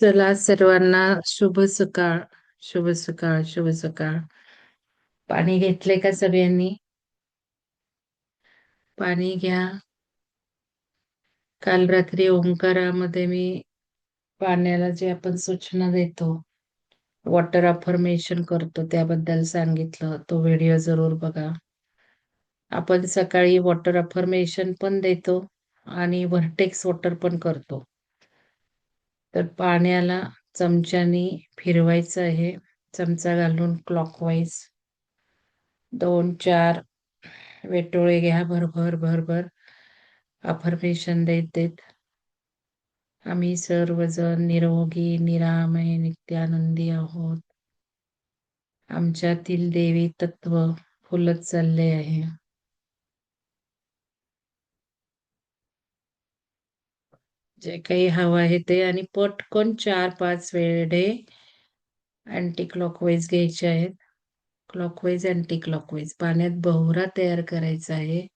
चला सर्वांना शुभ सकाळ शुभ सकाळ शुभ सकाळ. पाणी घेतले का सगळ्यांनी? पाणी घ्या. काल रात्री ओंकारामध्ये मी पाण्याला जे आपण सूचना देतो वॉटर अफर्मेशन करतो त्याबद्दल सांगितलं. तो व्हिडिओ जरूर बघा. आपण सकाळी वॉटर अफर्मेशन पण देतो आणि व्हर्टेक्स वॉटर पण करतो. तर पाण्याला चमच्यानी फिरवायचं आहे. चमचा घालून क्लॉकवाईज दोन चार वेटोळे घ्या. भरभर भरभर अफर्मेशन देत देत. आम्ही सर्वजण निरोगी निरामय नित्यानंदी आहोत. आमच्यातील देवी तत्व फुलत चालले आहे. जे काही हवं आहे ते. आणि पटकन चार पाच वेळे अँटी क्लॉकवाईज घ्यायचे आहेत. क्लॉकवाईज अँटी क्लॉकवाईज पाण्यात बहुरा तयार करायचा आहे.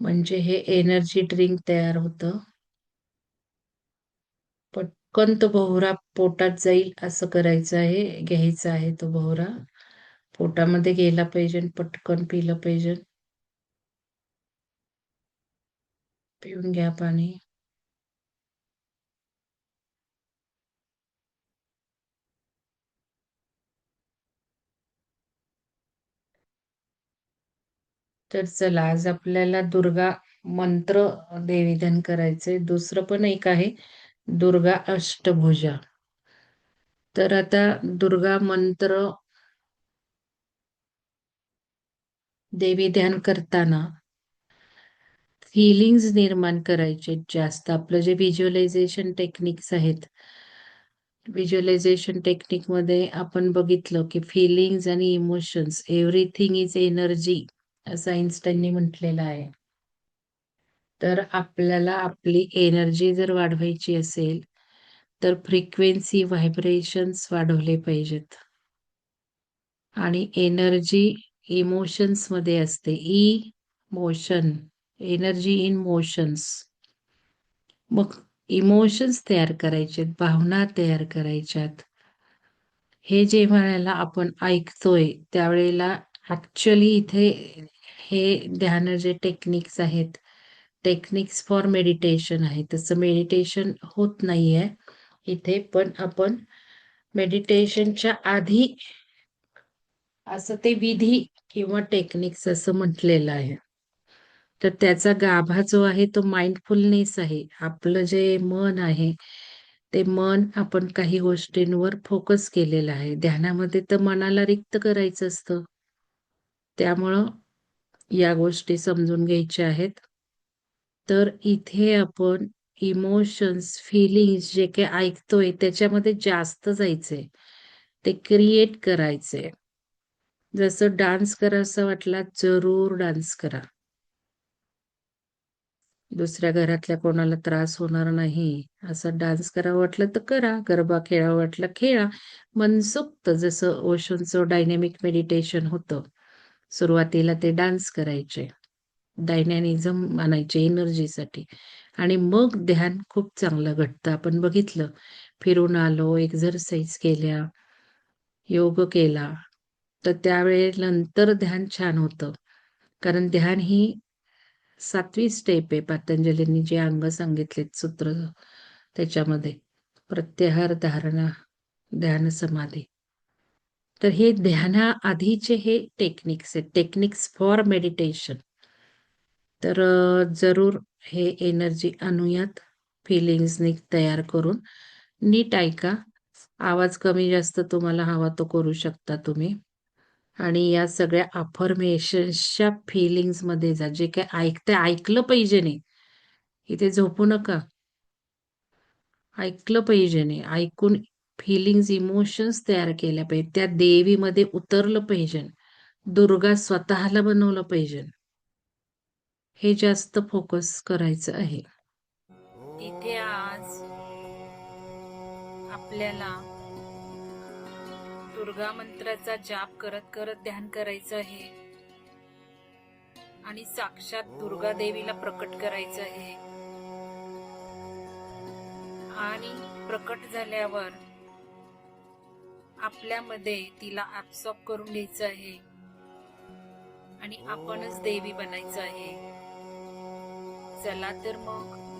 म्हणजे हे एनर्जी ड्रिंक तयार होतं. पटकन तो बहुरा पोटात जाईल असं करायचं आहे घ्यायचा आहे तो बहुरा. पोटामध्ये गेला पाहिजे पटकन पिलं पाहिजे. पिऊन घ्या पाणी. तर चला आज आपल्याला दुर्गा मंत्र देवीधन करायचंय. दुसरं पण एक आहे दुर्गा अष्टभुजा. तर आता दुर्गा मंत्र देवी ध्यान करताना फिलिंग्स निर्माण करायचे जास्त. आपलं जे व्हिज्युअलायझेशन टेक्निक्स आहेत व्हिज्युअलायझेशन टेक्निकमध्ये आपण बघितलं की फिलिंग्स आणि इमोशन्स एव्हरीथिंग इज एनर्जी असं आईन्स्टाईनने म्हटलेलं आहे. तर आपल्याला आपली एनर्जी जर वाढवायची असेल तर फ्रिक्वेन्सी व्हायब्रेशन्स वाढवले पाहिजेत. आणि एनर्जी इमोशन्समध्ये असते. E motion energy in motions. मग इमोशन्स तयार करायचे भावना तयार करायच्यात. हे जे म्हणायला आपण ऐकतोय त्यावेळेला ऍक्च्युअली इथे हे ध्यान जे टेक्निक्स आहेत टेक्निक्स फॉर मेडिटेशन आहे. तसं मेडिटेशन होत नाहीये. इथे पण आपण मेडिटेशनच्या आधी असं ते विधी किंवा टेक्निक्स असं म्हटलेलं आहे. तर त्याचा गाभा जो आहे तो माइंडफुलनेस आहे. आपलं जे मन आहे ते मन आपण काही गोष्टींवर फोकस केलेलं आहे. ध्यानामध्ये तर मनाला रिक्त करायचं असतं. त्यामुळं या गोष्टी समजून घ्यायच्या आहेत. तर इथे आपण इमोशन्स फिलिंग्स जे काही ऐकतोय त्याच्यामध्ये जास्त जायचंय. ते क्रिएट करायचे जसं डान्स करायचा वाटला जरूर डान्स करा. दुसऱ्या घरातल्या कोणाला त्रास होणार नाही. असं डान्स करावं वाटलं तर करा. गरबा खेळावं वाटलं खेळा. मनसुक्त जसं ओशनचं डायनेमिक मेडिटेशन होतं. सुरुवातीला ते डान्स करायचे. डायनॅनिझम मानायचे एनर्जीसाठी आणि मग ध्यान खूप चांगलं घटतं आपण बघितलं फिरून आलो एक्झरसाइज केल्या योग केला तर त्यावेळेनंतर ध्यान छान होतं. कारण ध्यान ही सातवी स्टेप आहे पतंजलींनी जे अंग सांगितलेत सूत्र त्याच्यामध्ये. प्रत्याहार धारणा ध्यान समाधी. तर हे ध्याना आधीचे हे टेक्निक्स आहेत. टेक्निक्स फॉर मेडिटेशन तर जरूर हे एनर्जी आणूयात. फिलिंग्सनी तयार करून. नीट ऐका. आवाज कमी जास्त तुम्हाला हवा तो करू शकता तुम्ही. आणि या सगळ्या अफर्मेशन्सच्या फिलिंग्समध्ये जा. जे काय ऐकते ऐकलं पाहिजे नाही. इथे झोपू नका. ऐकलं पाहिजे नाही. ऐकून फिलिंग्स इमोशन्स तयार केल्या पाहिजे त्या देवीमध्ये उतरलं पाहिजे. दुर्गा स्वतःला बनवलं पाहिजे. हे जास्त फोकस करायचं आहे. इथे आज आपल्याला दुर्गा मंत्राचा जाप करत करत ध्यान करायचं आहे. आणि साक्षात दुर्गा देवीला प्रकट करायचं आहे. आणि प्रकट झाल्यावर आपल्यामध्ये तिला ऍबसॉर्ब करून घ्यायचं आहे. आणि आपणच देवी बनायचं आहे. चला तर मग.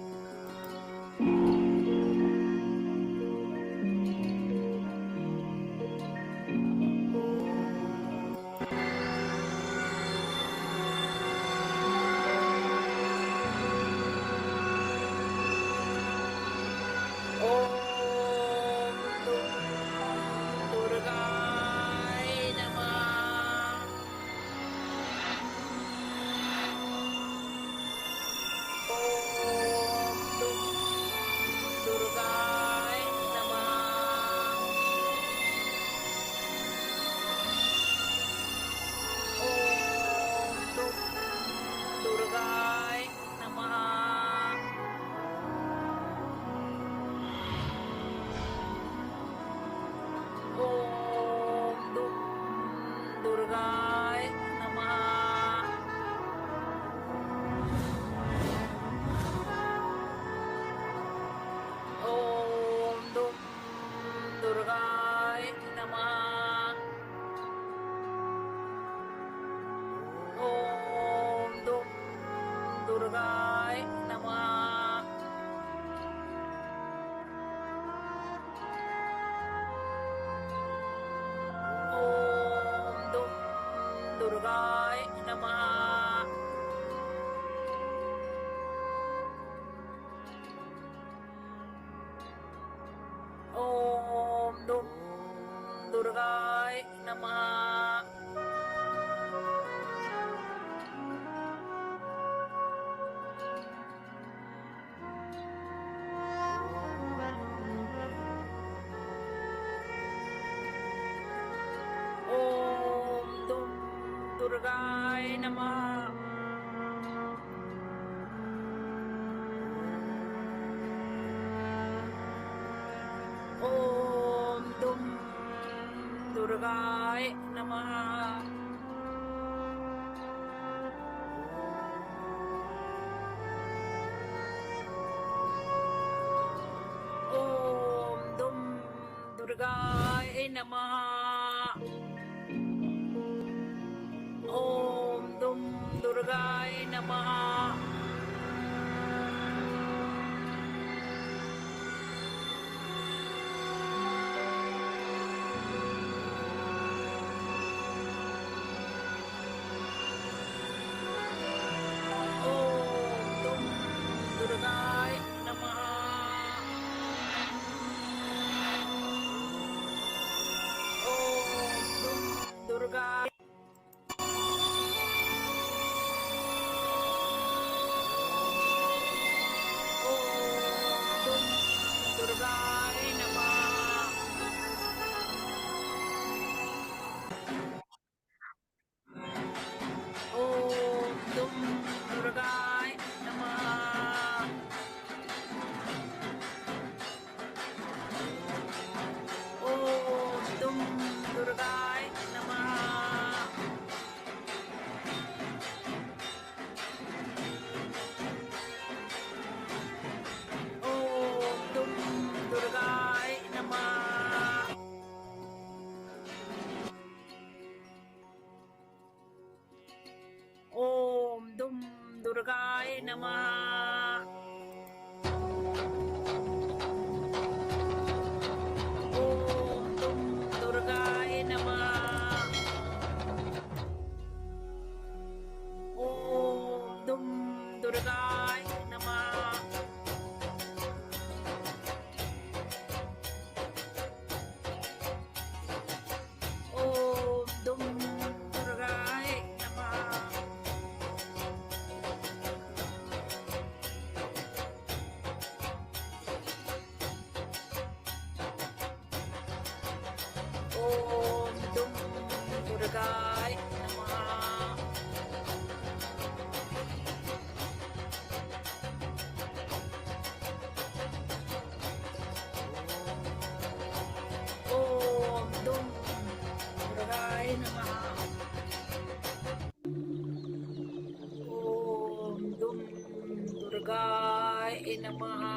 ನಮ್ಮ ಓಂ ದುಂ ದುರ್ಗಾಯ ನಮಃ ಓಂ ದುಂ ದುರ್ಗಾಯ ನಮಃ Namaha. Bhagavatai Namaha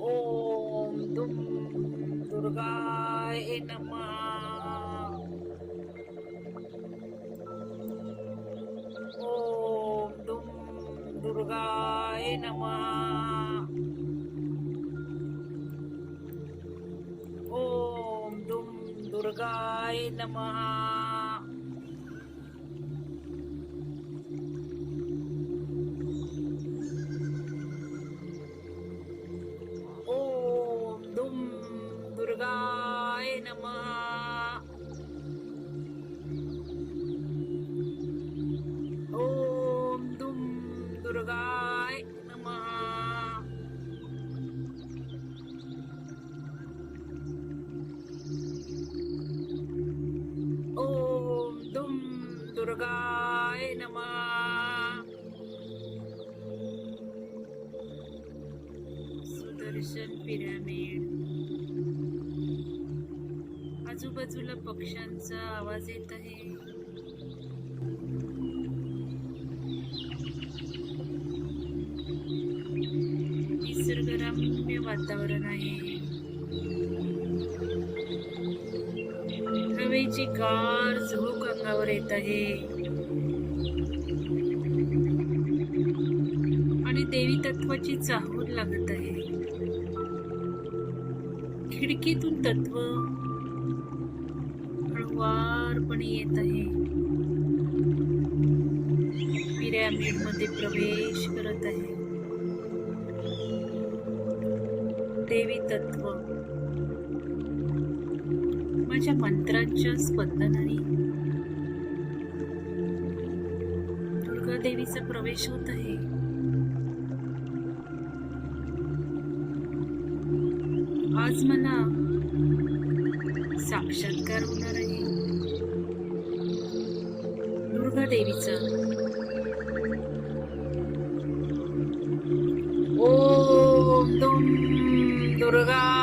Om Dum Durgai Om Dum Durgai Om दुर्गाय नमः। सुदर्शन पिरामिड। आजूबाजूला पक्ष्यांचा आवाज येत आहे. निसर्गरम्य वातावरण आहे. हवेची गार झोक अंगावर येत आहे. आणि देवी तत्वाची चाहूल लागत आहे. खिडकीतून तत्व हळुवारपणे येत आहे. पिरॅमिडमध्ये प्रवेश करत आहे. देवी तत्व माझ्या मंत्रांच्या स्पंदनाने. दुर्गा देवीचा प्रवेश होत आहे. आज मला साक्षात्कार होणार आहे. दुर्गा देवीचा. ओम दुर्गा.